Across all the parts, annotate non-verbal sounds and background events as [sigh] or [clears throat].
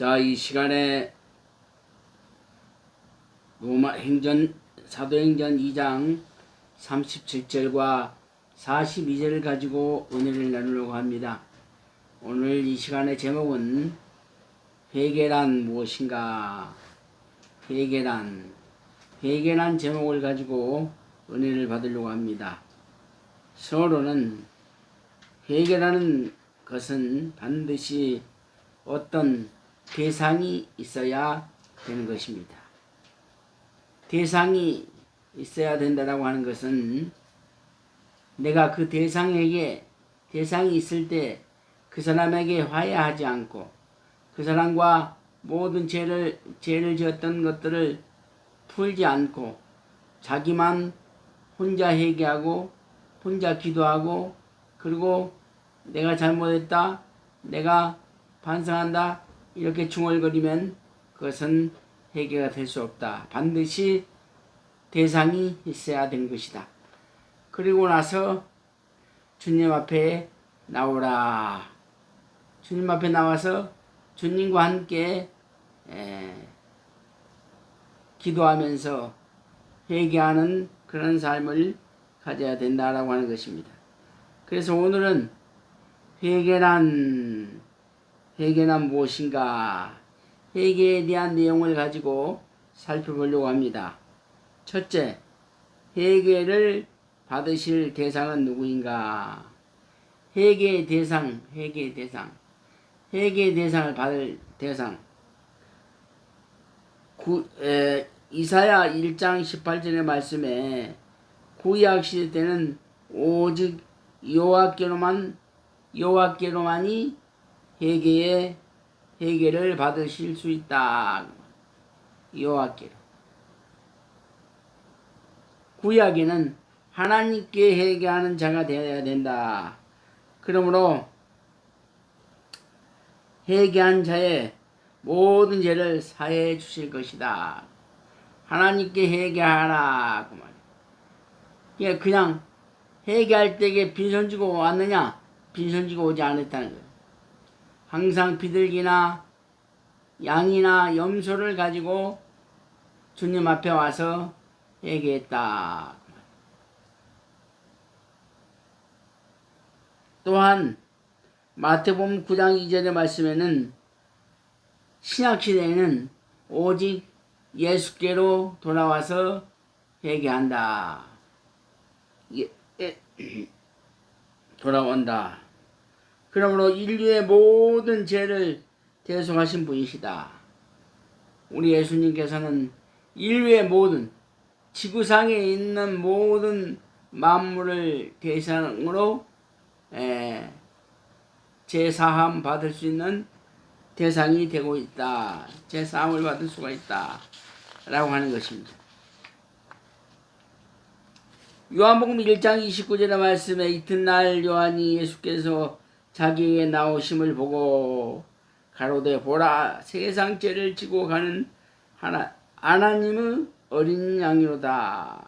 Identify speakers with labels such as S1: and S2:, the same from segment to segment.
S1: 자, 이 시간에 로마 행전 사도행전 2장 37절과 42절을 가지고 은혜를 나누려고 합니다. 오늘 이 시간의 제목은 회개란 무엇인가? 회개란 회개란 제목을 가지고 은혜를 받으려고 합니다. 서로는 회개라는 것은 반드시 어떤 대상이 있어야 되는 것입니다. 대상이 있어야 된다라고 하는 것은 내가 그 대상에게 대상이 있을 때 그 사람에게 화해하지 않고 그 사람과 모든 죄를 죄를 지었던 것들을 풀지 않고 자기만 혼자 회개하고 혼자 기도하고 그리고 내가 잘못했다 내가 반성한다 이렇게 중얼거리면 그것은 회개가 될 수 없다. 반드시 대상이 있어야 되는 것이다. 그리고 나서 주님 앞에 나오라. 주님 앞에 나와서 주님과 함께 에, 기도하면서 회개하는 그런 삶을 가져야 된다라고 하는 것입니다. 그래서 오늘은 회개란 회개란 무엇인가? 회개에 대한 내용을 가지고 살펴보려고 합니다. 첫째, 회개를 받으실 대상은 누구인가? 회개의 대상, 회개의 대상, 회개의 대상을 받을 대상. 구, 에, 이사야 1장 18절의 말씀에 구약 시대 때는 오직 여호와께로만 여호와께로만이 회개의 회개를 받으실 수 있다. 여호와께로. 구약에는 하나님께 회개하는 자가 되어야 된다. 그러므로 회개한 자의 모든 죄를 사해 주실 것이다. 하나님께 회개하라 그 말. 예, 그냥 회개할 때에 빈손 지고 왔느냐? 빈손 지고 오지 않았다는 거예요. 항상 비둘기나 양이나 염소를 가지고 주님 앞에 와서 회개했다. 또한 마태복음 9장 2절의 말씀에는 신약 시대에는 오직 예수께로 돌아와서 회개한다. 예, 예, [clears throat] 돌아온다. 그러므로 인류의 모든 죄를 대속하신 분이시다. 우리 예수님께서는 인류의 모든 지구상에 있는 모든 만물을 대상으로 에, 제사함 받을 수 있는 대상이 되고 있다. 제사함을 받을 수가 있다. 라고 하는 것입니다. 요한복음 1장 29절의 말씀에 이튿날 요한이 예수께서 자기에게 나오심을 보고 가로되 보라 세상 죄를 지고 가는 하나 하나님의 어린 양이로다.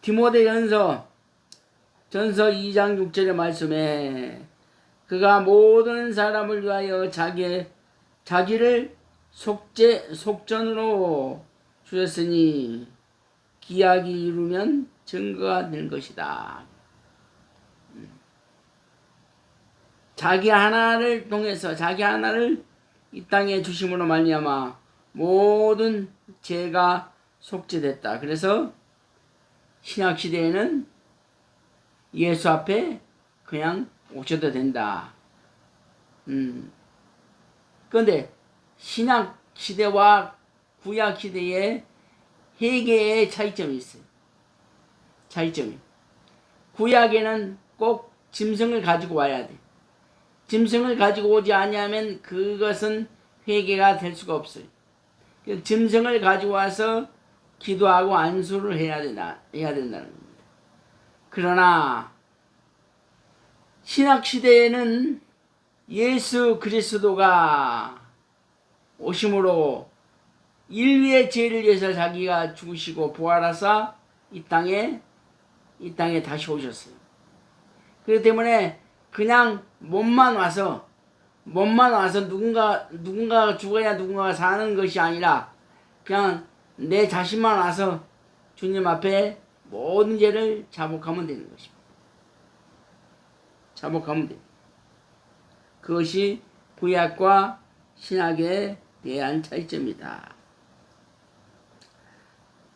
S1: 디모데 전서 전서 2장 6절의 말씀에 그가 모든 사람을 위하여 자기 자기를 속죄 속전으로 주셨으니 기약이 이루면 증거가 될 것이다. 자기 하나를 통해서 자기 하나를 이 땅에 주심으로 말미암아 모든 죄가 속죄됐다. 그래서 신약 시대에는 예수 앞에 그냥 오셔도 된다. 음. 그런데 신약 시대와 구약 시대에 회개의 차이점이 있어요. 차이점이. 구약에는 꼭 짐승을 가지고 와야 돼. 짐승을 가지고 오지 아니하면 그것은 회개가 될 수가 없어요. 그 짐승을 가지고 와서 기도하고 안수를 해야 된다, 해야 된다는 겁니다. 그러나 신학 시대에는 예수 그리스도가 오심으로 인류의 죄를 위해서 자기가 죽으시고 부활하사 이 땅에 이 땅에 다시 오셨어요. 그렇기 때문에 그냥 몸만 와서 몸만 와서 누군가 누군가가 죽어야 누군가가 사는 것이 아니라 그냥 내 자신만 와서 주님 앞에 모든 죄를 자복하면 되는 것입니다. 자복하면 돼. 그것이 구약과 신약에 대한 차이점이다.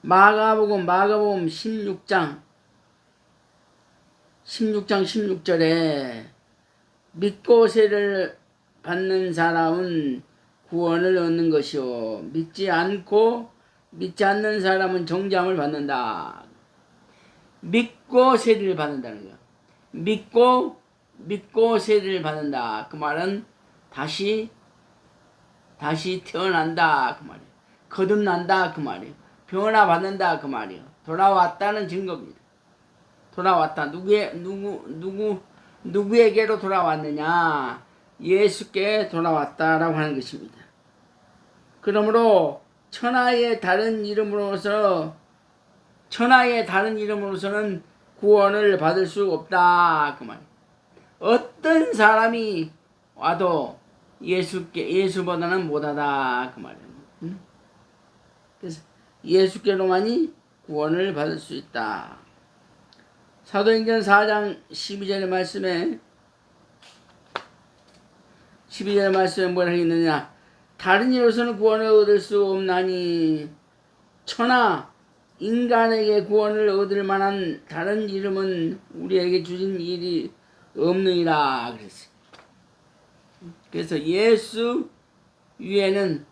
S1: 마가복음 마가복음 16장 16장 16절에 믿고 세를 받는 사람은 구원을 얻는 것이요 믿지 않고 믿지 않는 사람은 정잠을 받는다. 믿고 세례를 받는다는 거야. 믿고 믿고 세례를 받는다. 그 말은 다시 다시 태어난다 그 말이에요. 거듭난다 그 말이에요. 변화 받는다 그 말이에요. 돌아왔다는 증거입니다. 돌아왔다. 누구의 누구 누구 누구에게로 돌아왔느냐? 예수께 돌아왔다라고 하는 것입니다. 그러므로 천하의 다른 이름으로서 천하의 다른 이름으로서는 구원을 받을 수 없다 그 말. 어떤 사람이 와도 예수께 예수보다는 못하다 그 말이에요. 응? 그래서 예수께로만이 구원을 받을 수 있다. 사도행전 4장 12절의 말씀에 12절의 말씀에 뭐라 했느냐 다른 이로서는 구원을 얻을 수 없나니 천하 인간에게 구원을 얻을 만한 다른 이름은 우리에게 주신 일이 없느니라 그랬어요. 그래서 예수 위에는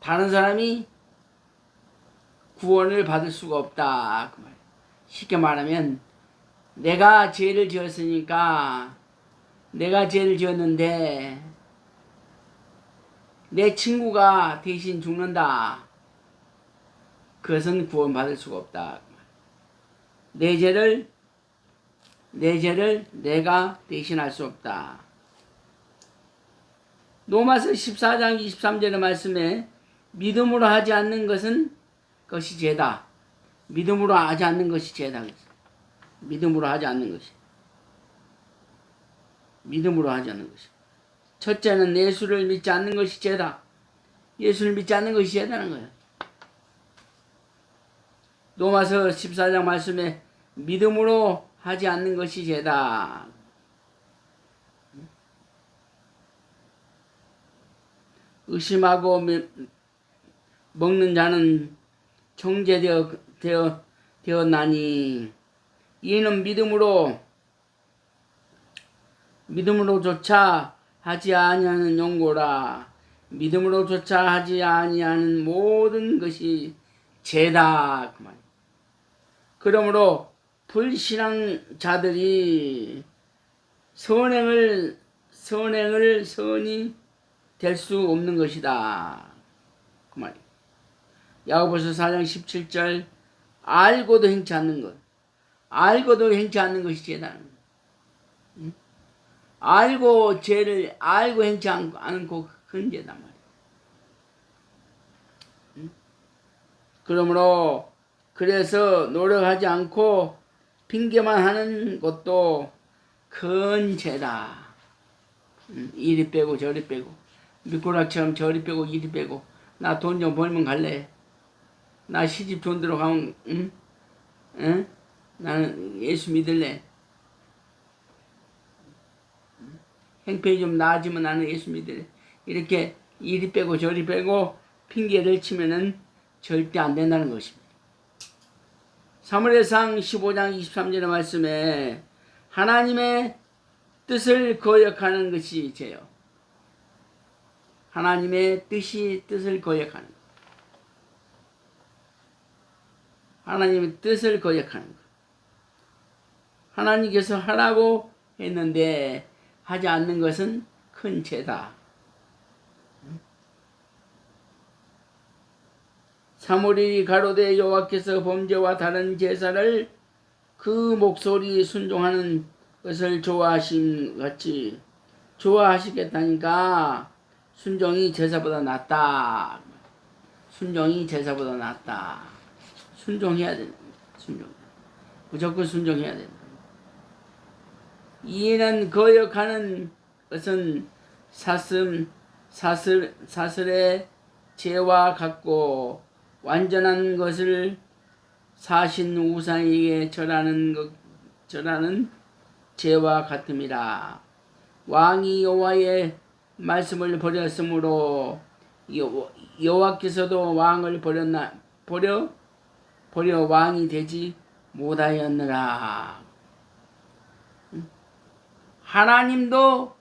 S1: 다른 사람이 구원을 받을 수가 없다 그 말. 쉽게 말하면 내가 죄를 지었으니까 내가 죄를 지었는데 내 친구가 대신 죽는다. 그것은 구원받을 수가 없다. 내 죄를 내 죄를 내가 대신할 수 없다. 로마서 14장 23절의 말씀에 믿음으로 하지 않는 것은 것이 죄다. 믿음으로 하지 않는 것이 죄다. 믿음으로 하지 않는 것이. 믿음으로 하지 않는 것이. 첫째는 예수를 믿지 않는 것이 죄다. 예수를 믿지 않는 것이 죄다는 거예요. 로마서 14장 말씀에 믿음으로 하지 않는 것이 죄다. 의심하고 먹는 자는 정죄되어 되어, 되었나니 이는 믿음으로 믿음으로조차 하지 아니하는 용고라 믿음으로조차 하지 아니하는 모든 것이 죄다 그만. 그러므로 불신앙 자들이 선행을 선행을 선이 될 수 없는 것이다. 그 말이. 야고보서 4장 17절 알고도 행치 않는 것. 알고도 행치 않는 것이 죄다. 응? 알고 죄를 알고 행치 않고 큰 죄다 말이야. 응? 그러므로 그래서 노력하지 않고 핑계만 하는 것도 큰 죄다. 응? 이리 빼고 저리 빼고 미꾸라처럼 저리 빼고 이리 빼고 나 돈 좀 벌면 갈래. 나 시집 돈 들어가면 응? 응? 나는 예수 믿을래. 행편이 좀 나아지면 나는 예수 믿을래. 이렇게 이리 빼고 저리 빼고 핑계를 치면은 절대 안 된다는 것입니다. 사무엘상 15장 23절의 말씀에 하나님의 뜻을 거역하는 것이 죄요. 하나님의 뜻이 뜻을 거역하는 것. 하나님의 뜻을 거역하는 것. 하나님께서 하라고 했는데 하지 않는 것은 큰 죄다. 사무엘이 가로되 여호와께서 범죄와 다른 제사를 그 목소리 순종하는 것을 좋아하심 같이 좋아하시겠다니까 순종이 제사보다 낫다. 순종이 제사보다 낫다. 순종해야 된다. 순종. 무조건 순종해야 된다. 이는 거역하는 것은 사슴 사슬 사슬의 죄와 같고 완전한 것을 사신 우상에게 절하는 것 절하는 죄와 같음이라 왕이 여호와의 말씀을 버렸으므로 여- 여호와께서도 왕을 버렸나 버려 버려 왕이 되지 못하였느라 응? 하나님도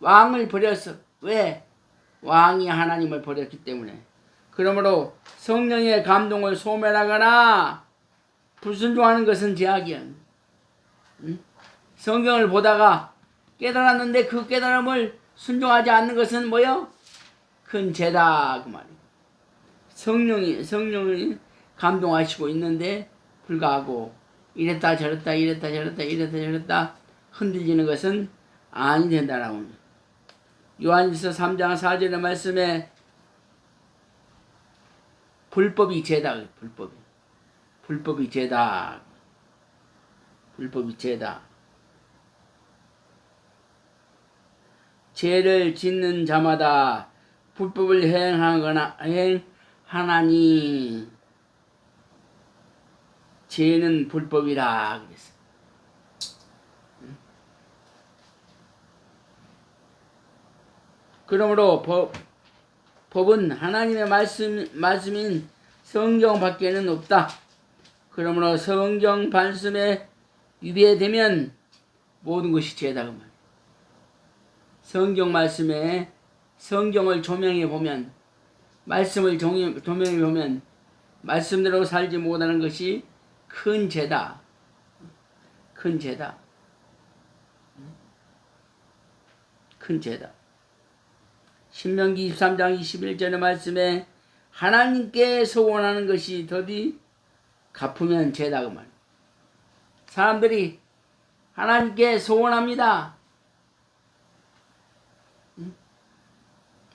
S1: 왕을 버렸어 왜 왕이 하나님을 버렸기 때문에 그러므로 성령의 감동을 소멸하거나 불순종하는 것은 죄악이야 응? 성경을 보다가 깨달았는데 그 깨달음을 순종하지 않는 것은 뭐요? 큰 죄다 그 말이에요. 성령이 성령이 감동하시고 있는데 불구하고 이랬다 저랬다 이랬다 저랬다 이랬다 저랬다 흔들리는 것은 아니 된다라고 합니다. 요한일서 3장 4절의 말씀에 불법이 죄다 불법이 불법이 죄다 불법이 죄다 죄를 짓는 자마다 불법을 행하거나 행하나니 죄는 불법이라 그랬어. 그러므로 법, 법은 하나님의 말씀, 말씀인 성경 밖에는 없다. 그러므로 성경 말씀에 위배되면 모든 것이 죄다 그 말. 성경 말씀에 성경을 조명해 보면 말씀을 종- 조명해 보면 말씀대로 살지 못하는 것이 큰 죄다. 큰 죄다. 큰 죄다. 신명기 23장 21절의 말씀에 하나님께 소원하는 것이 더디 갚으면 죄다 그 말. 사람들이 하나님께 소원합니다.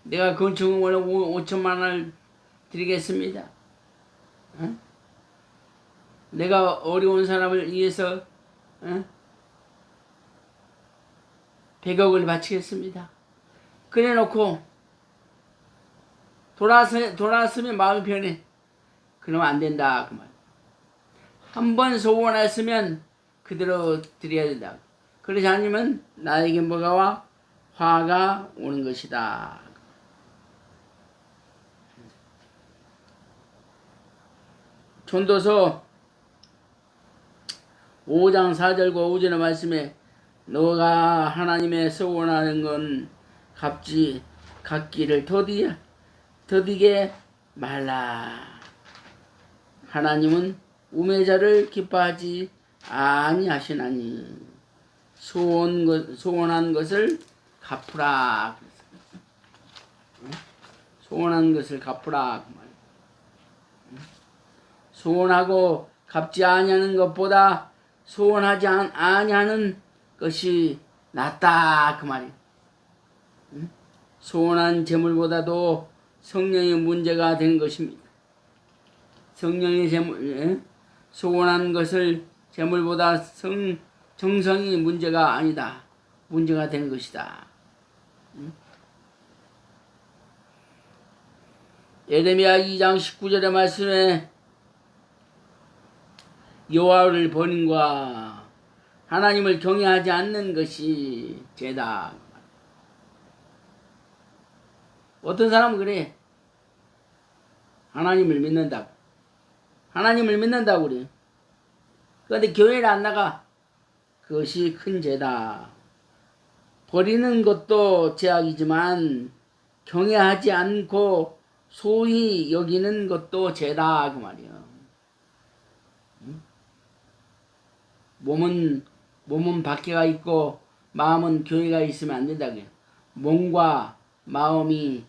S1: 내가 건축을 5천만 원을 드리겠습니다. 어? 내가 어려운 사람을 위해서 어? 100억을 바치겠습니다. 그래 놓고 돌아서, 돌아서면 마음이 변해. 그러면 안 된다. 그 말. 한 번 소원했으면 그대로 드려야 된다. 그러지 않으면 나에게 뭐가 와? 화가 오는 것이다. 전도서 5장 4절과 5절의 말씀에 너가 하나님의 소원하는 건 갚지 갚기를 더디 더디게 말라. 하나님은 우매자를 기뻐하지 아니하시나니 소원 것 소원한 것을 갚으라. 소원한 것을 갚으라. 그 말. 소원하고 갚지 아니하는 것보다 소원하지 안- 아니하는 것이 낫다 그 말이. 응? 소원한 재물보다도 성령의 문제가 된 것입니다. 성령의 재물, 예? 소원한 것을 재물보다 성, 정성이 문제가 아니다. 문제가 된 것이다. 응? 예레미야 2장 19절의 말씀에 여호와를 버림과 하나님을 경외하지 않는 것이 죄다. 어떤 사람은 그래. 하나님을 믿는다. 하나님을 믿는다고 그래. 그런데 교회를 안 나가. 그것이 큰 죄다. 버리는 것도 죄악이지만 경외하지 않고 소위 여기는 것도 죄다 그 말이야. 몸은 몸은 밖에가 있고 마음은 교회가 있으면 안 된다. 몸과 마음이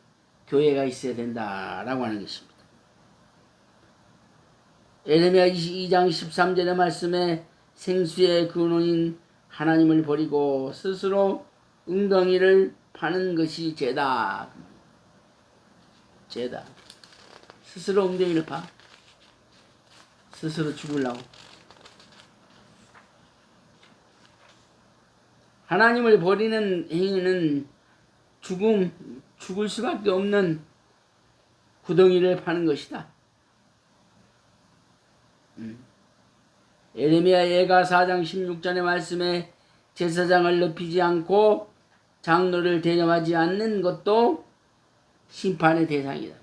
S1: 교회가 있어야 된다라고 하는 것입니다. 에레미야 22장 13절의 말씀에 생수의 근원인 하나님을 버리고 스스로 웅덩이를 파는 것이 죄다. 죄다. 스스로 웅덩이를 파. 스스로 죽으려고. 하나님을 버리는 행위는 죽음 죽을 수밖에 없는 구덩이를 파는 것이다. 음. 에레미야 예가 4장 16절의 말씀에 제사장을 높이지 않고 장로를 대접하지 않는 것도 심판의 대상이다.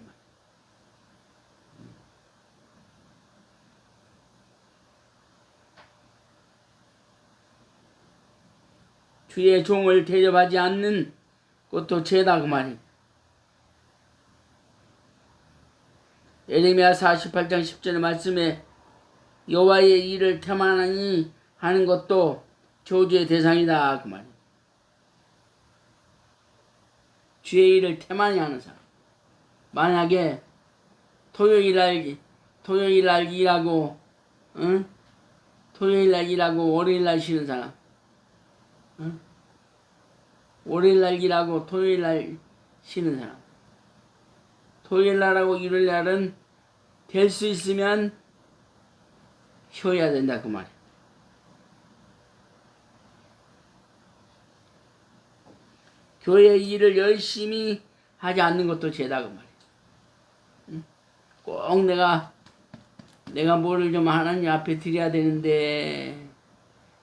S1: 주의 종을 대접하지 않는 것도 죄다 그 말이. 에레미야 48장 10절의 말씀에 여호와의 일을 태만하니 하는 것도 저주의 대상이다 그 말이. 주의 일을 태만히 하는 사람. 만약에 토요일 날 토요일 날 일하고 응? 토요일 날 일하고 월요일 날 쉬는 사람. 응? 월요일 날 일하고 토요일 날 쉬는 사람. 토요일 날하고 일요일 날은 될 수 있으면 쉬어야 된다 그 말이야. 교회 일을 열심히 하지 않는 것도 죄다 그 말이야. 응? 꼭 내가 내가 뭐를 좀 하나님 앞에 드려야 되는데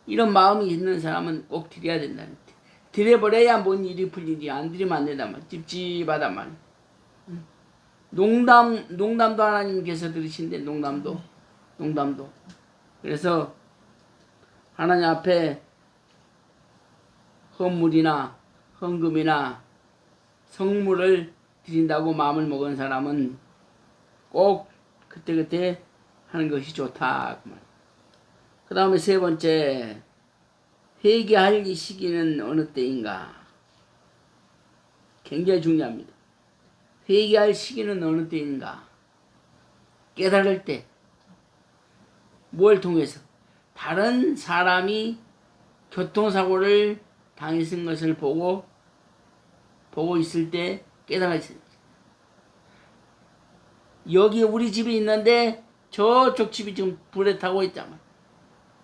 S1: 이런 마음이 있는 사람은 꼭 드려야 된다는 뜻. 드려버려야 뭔 일이 풀리지 안 드리면 안 된단 말이야. 찝찝하단. 응? 농담 농담도 하나님께서 들으신데 농담도 농담도 그래서 하나님 앞에 헌물이나 헌금이나 성물을 드린다고 마음을 먹은 사람은 꼭 그때그때 하는 것이 좋다. 그 다음에 세 번째, 회개할 이 시기는 어느 때인가? 굉장히 중요합니다. 회개할 시기는 어느 때인가? 깨달을 때. 뭘 통해서? 다른 사람이 교통사고를 당했은 것을 보고 보고 있을 때 깨달았어요. 여기 우리 집이 있는데 저쪽 집이 지금 불에 타고 있잖아.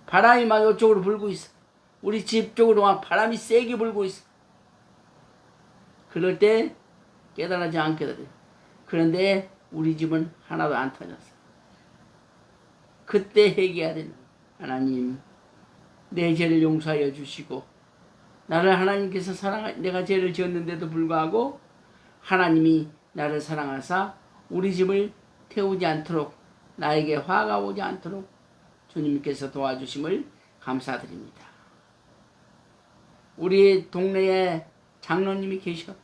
S1: 바람이 막 이쪽으로 불고 있어. 우리 집 쪽으로 막 바람이 세게 불고 있어. 그럴 때 깨달지 않거든. 그런데 우리 집은 하나도 안 터졌어. 그때 된다. 하나님, 내 죄를 용서하여 주시고, 나를 하나님께서 사랑하, 내가 죄를 지었는데도 불구하고, 하나님이 나를 사랑하사, 우리 집을 태우지 않도록, 나에게 화가 오지 않도록 주님께서 도와주심을 감사드립니다. 우리 동네에 장로님이 계셔.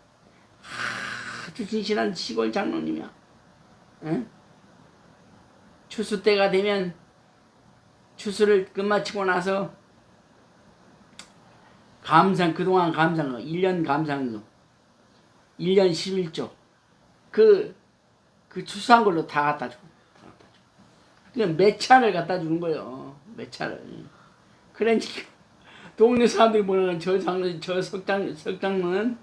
S1: 아주 진실한 시골 장로님이야. 응? 추수 때가 되면 추수를 끝마치고 나서 감상 그동안 감상 1년 감상료 1년 11조 그, 그 추수한 걸로 다 갖다 줘. 그냥 몇 차를 갖다 주는 거예요. 몇 차를. 그러니까 동네 사람들이 뭐냐면 저 장로 저 석장 석장로는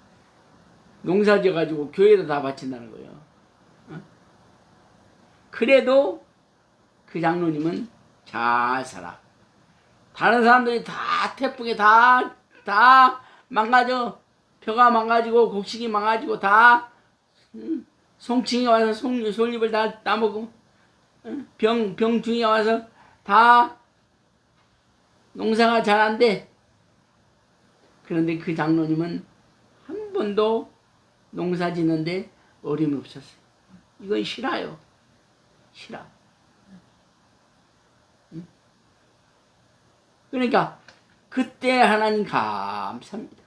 S1: 농사 지어가지고 교회로 다 바친다는 거예요. 어? 그래도 그 장로님은 잘 살아. 다른 사람들이 다 태풍에 다, 다 망가져. 벼가 망가지고, 곡식이 망가지고, 다, 음, 송칭이 와서 송, 솔잎을 다 따먹고, 음, 병, 병중이 와서 다 농사가 잘안 돼. 그런데 그 장로님은 한 번도 농사 짓는데 어려움이 없었어요. 이건 싫어요. 싫어. 그러니까 그때 하나님 감사합니다.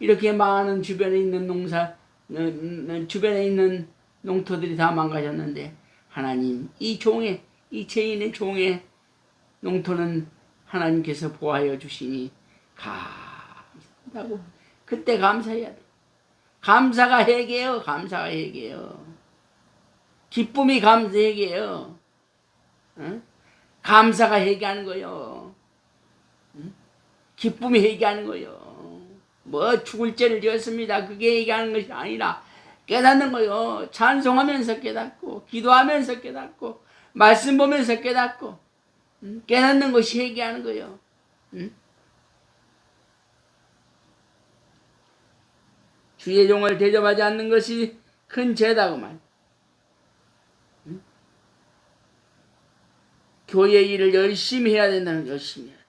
S1: 이렇게 많은 주변에 있는 농사, 주변에 있는 농토들이 다 망가졌는데 하나님 이 종의 이 죄인의 종의 농토는 하나님께서 보하여 주시니 감사하다고 그때 감사해야 돼. 감사가 회개요. 감사가 회개요. 기쁨이 감사 회개요. 응? 감사가 회개하는 거요. 기쁨이 얘기하는 거요. 뭐 죽을 죄를 지었습니다. 그게 얘기하는 것이 아니라 깨닫는 거요. 찬송하면서 깨닫고 기도하면서 깨닫고 말씀 보면서 깨닫고 깨닫는 것이 얘기하는 거요. 주의 종을 대접하지 않는 것이 큰 죄다 그 말. 응? 교회 일을 열심히 해야 된다는 거, 열심히. 해야 돼.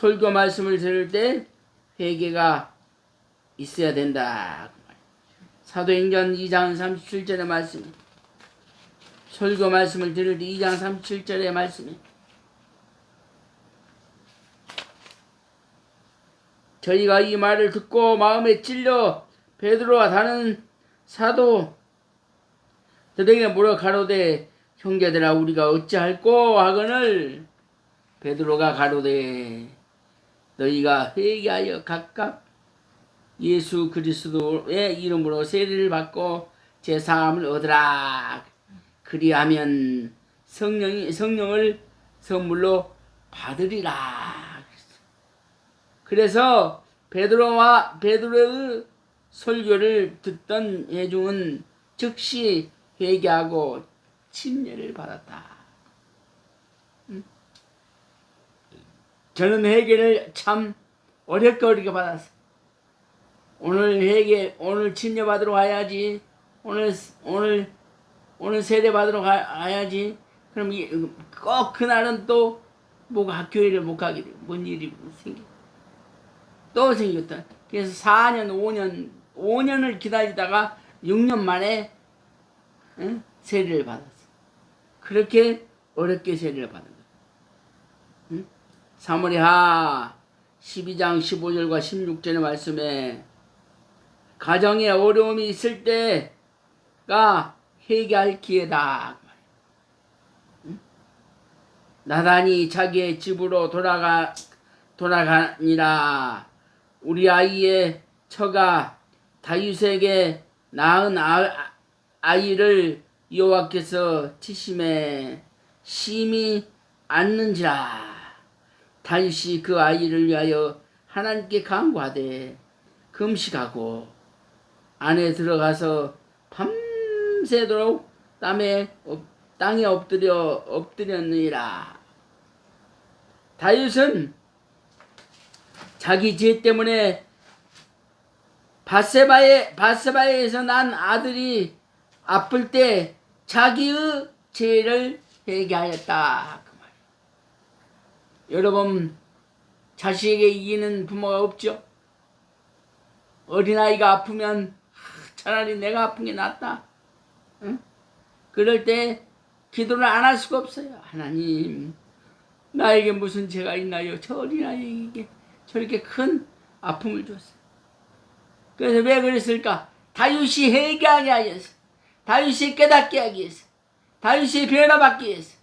S1: 설교 말씀을 들을 때 회개가 있어야 된다. 사도행전 2장 37절의 말씀. 설교 말씀을 들을 때 2장 37절의 말씀이 저희가 이 말을 듣고 마음에 찔려 베드로와 다른 사도 들에게 물어 가로되 형제들아 우리가 어찌할꼬 하거늘 베드로가 가로되 너희가 회개하여 각각 예수 그리스도의 이름으로 세례를 받고 제 사함을 얻으라 그리하면 성령이 성령을 선물로 받으리라 그래서 베드로와 베드로의 설교를 듣던 회중은 즉시 회개하고 침례를 받았다. 저는 회개를 참 어렵게 어렵게 받았어. 오늘 회개, 오늘 침례 받으러 가야지. 오늘 오늘 오늘 세례 받으러 가, 가야지. 그럼 이, 꼭 그날은 또 뭐가 학교일을 못 가게 돼. 뭔 일이 생겨. 또 생겼다. 그래서 4년, 5년, 5년을 기다리다가 6년 만에 응? 세례를 받았어. 그렇게 어렵게 세례를 받은 거야. 응? 사무리하 12장 15절과 16절의 말씀에 가정에 어려움이 있을 때가 회개할 기회다. 응? 나단이 자기의 집으로 돌아가 돌아가니라. 우리 아이의 처가 다윗에게 낳은 아, 아이를 여호와께서 치심에 심히 않는지라 다윗이 그 아이를 위하여 하나님께 간구하되 금식하고 안에 들어가서 밤새도록 땀에 땅에 엎드려 엎드렸느니라 다윗은 자기 죄 때문에 바세바에 바세바에서 난 아들이 아플 때 자기의 죄를 회개하였다. 여러분 자식에게 이기는 부모가 없죠. 어린아이가 아프면 차라리 내가 아픈 게 낫다. 응? 그럴 때 기도를 안 할 수가 없어요. 하나님 나에게 무슨 죄가 있나요? 저 어린아이에게 저렇게 큰 아픔을 줬어요. 그래서 왜 그랬을까? 다윗이 회개하게 하기 위해서, 다윗이 깨닫게 하기 위해서, 다윗이 변화받기 위해서,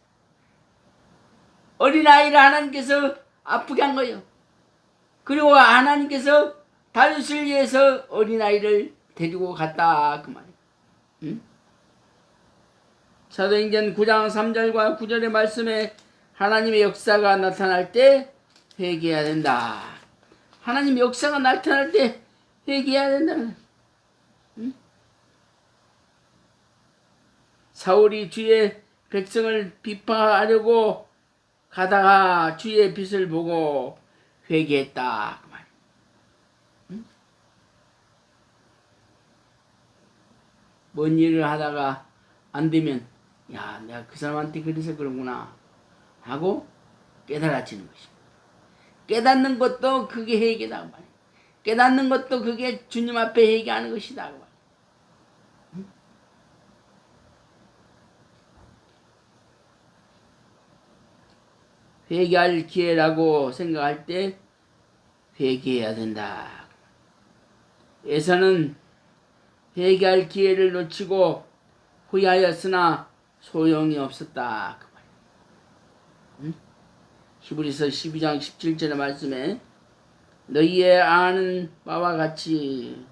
S1: 어린아이를 하나님께서 아프게 한 거예요. 그리고 하나님께서 다윗을 위해서 어린아이를 데리고 갔다 그 말이에요. 응? 사도행전 9장 3절과 9절의 말씀에 하나님의 역사가 나타날 때 회개해야 된다. 하나님 역사가 나타날 때 회개해야 된다는. 응? 사울이 주의 백성을 비판하려고 가다가 주의 빛을 보고 회개했다. 그? 뭔 일을 하다가 안 되면 야 내가 그 사람한테 그래서 그런구나 하고 깨달아지는 것입니다. 깨닫는 것도 그게 회개다 그. 깨닫는 것도 그게 주님 앞에 회개하는 것이다 그 말이야. 회개할 기회라고 생각할 때 회개해야 된다. 에서는 회개할 기회를 놓치고 후회하였으나 소용이 없었다. 히브리서 12장 17절의 말씀에 너희의 아는 바와 같이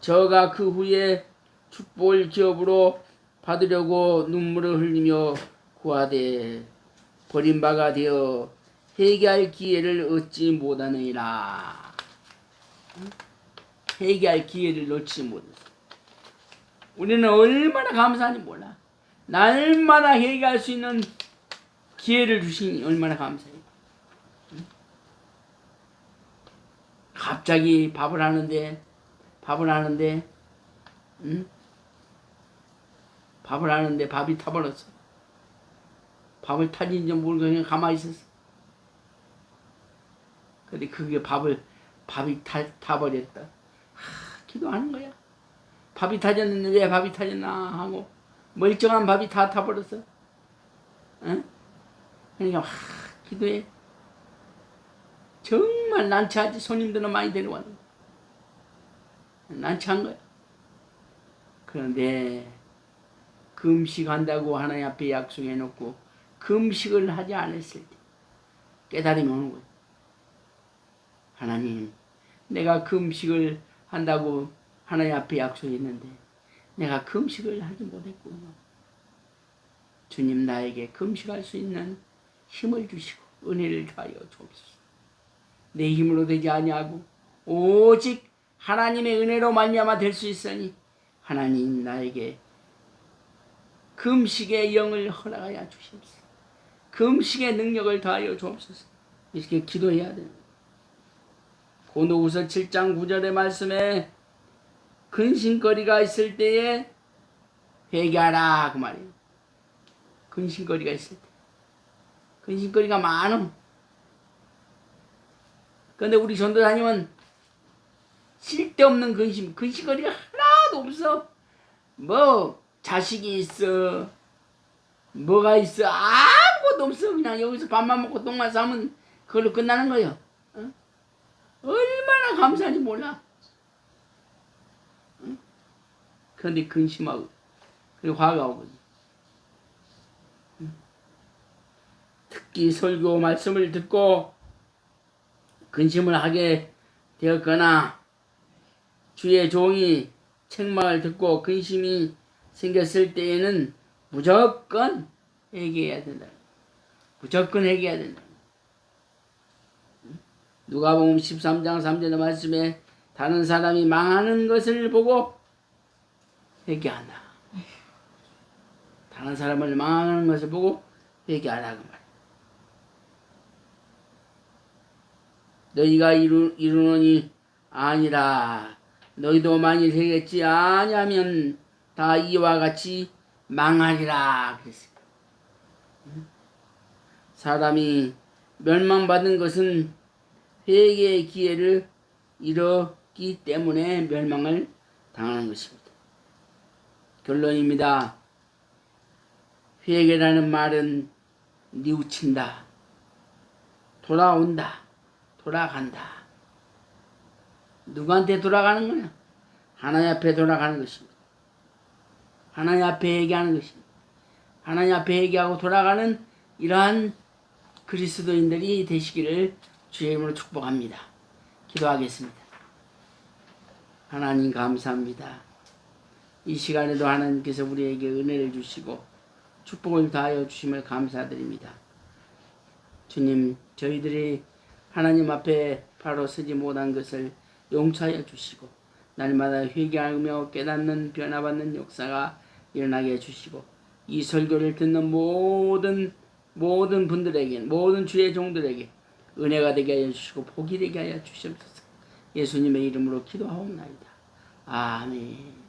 S1: 저가 그 후에 축복을 기업으로 받으려고 눈물을 흘리며 구하되 버림바가 되어 회개할 기회를 얻지 못하느니라. 회개할 기회를 놓지 못했어. 우리는 얼마나 감사한지 몰라. 날마다 회개할 수 있는 기회를 주시니 얼마나 감사해요. 갑자기 밥을 하는데 밥을 하는데 응? 밥을 하는데 밥이 타버렸어. 밥을 타진지 모르고 그냥 가만히 있었어. 근데 그게 밥을 밥이 타, 타버렸다. 하, 기도하는 거야. 밥이 타졌는데 왜 밥이 타졌나 하고 멀쩡한 밥이 다 타버렸어. 응? 그러니까 하, 기도해. 정말 난처하지 손님들은 많이 데려왔는. 난처한 거야. 그런데 금식한다고 하나님 앞에 약속해 놓고 금식을 하지 않았을 때 깨달음이 오는 거야. 하나님, 내가 금식을 한다고 하나님 앞에 약속했는데 내가 금식을 하지 못했구나. 주님 나에게 금식할 수 있는 힘을 주시고 은혜를 더하여 주옵소서. 내 힘으로 되지 아니하고 오직 하나님의 은혜로 말미암아 될 수 있으니 하나님 나에게 금식의 영을 허락하여 주십시오. 금식의 능력을 더하여 주옵소서. 이렇게 기도해야 돼요. 고노후서 7장 9절의 말씀에 근심거리가 있을 때에 회개하라 그 말이에요. 근심거리가 있을 때. 근심거리가 많음. 근데 우리 전도사님은 쓸데없는 근심, 근심거리가 하나도 없어. 뭐 자식이 있어, 뭐가 있어 아 무것도 없어. 그냥 여기서 밥만 먹고 똥만 싸면 그걸로 끝나는 거예요. 어? 얼마나 감사한지 몰라. 어? 그런데 근심하고 그리고 화가 오거든. 응? 특히 설교 말씀을 듣고 근심을 하게 되었거나 주의 종이 책망을 듣고 근심이 생겼을 때에는 무조건 회개해야 된다. 무조건 회개해야 된다. 누가복음 13장 3절의 말씀에 다른 사람이 망하는 것을 보고 회개한다. 다른 사람을 망하는 것을 보고 회개하라 그 말. 너희가 이루, 이루노니 아니라 너희도 만일 되겠지 아니하면 다 이와 같이 망하리라 그랬어요. 사람이 멸망받은 것은 회개의 기회를 잃었기 때문에 멸망을 당하는 것입니다. 결론입니다. 회개라는 말은 뉘우친다, 돌아온다, 돌아간다. 누구한테 돌아가는 거냐? 하나님 앞에 돌아가는 것입니다. 하나님 앞에 얘기하는 것입니다. 하나님 앞에 얘기하고 돌아가는 이러한 그리스도인들이 되시기를 주의 이름으로 축복합니다. 기도하겠습니다. 하나님 감사합니다. 이 시간에도 하나님께서 우리에게 은혜를 주시고 축복을 다하여 주심을 감사드립니다. 주님, 저희들이 하나님 앞에 바로 서지 못한 것을 용서하여 주시고 날마다 회개하며 깨닫는 변화받는 역사가 일어나게 해주시고 이 설교를 듣는 모든 모든 분들에게 모든 주의 종들에게 은혜가 되게 하여 주시고 복이 되게 하여 주시옵소서 예수님의 이름으로 기도하옵나이다. 아멘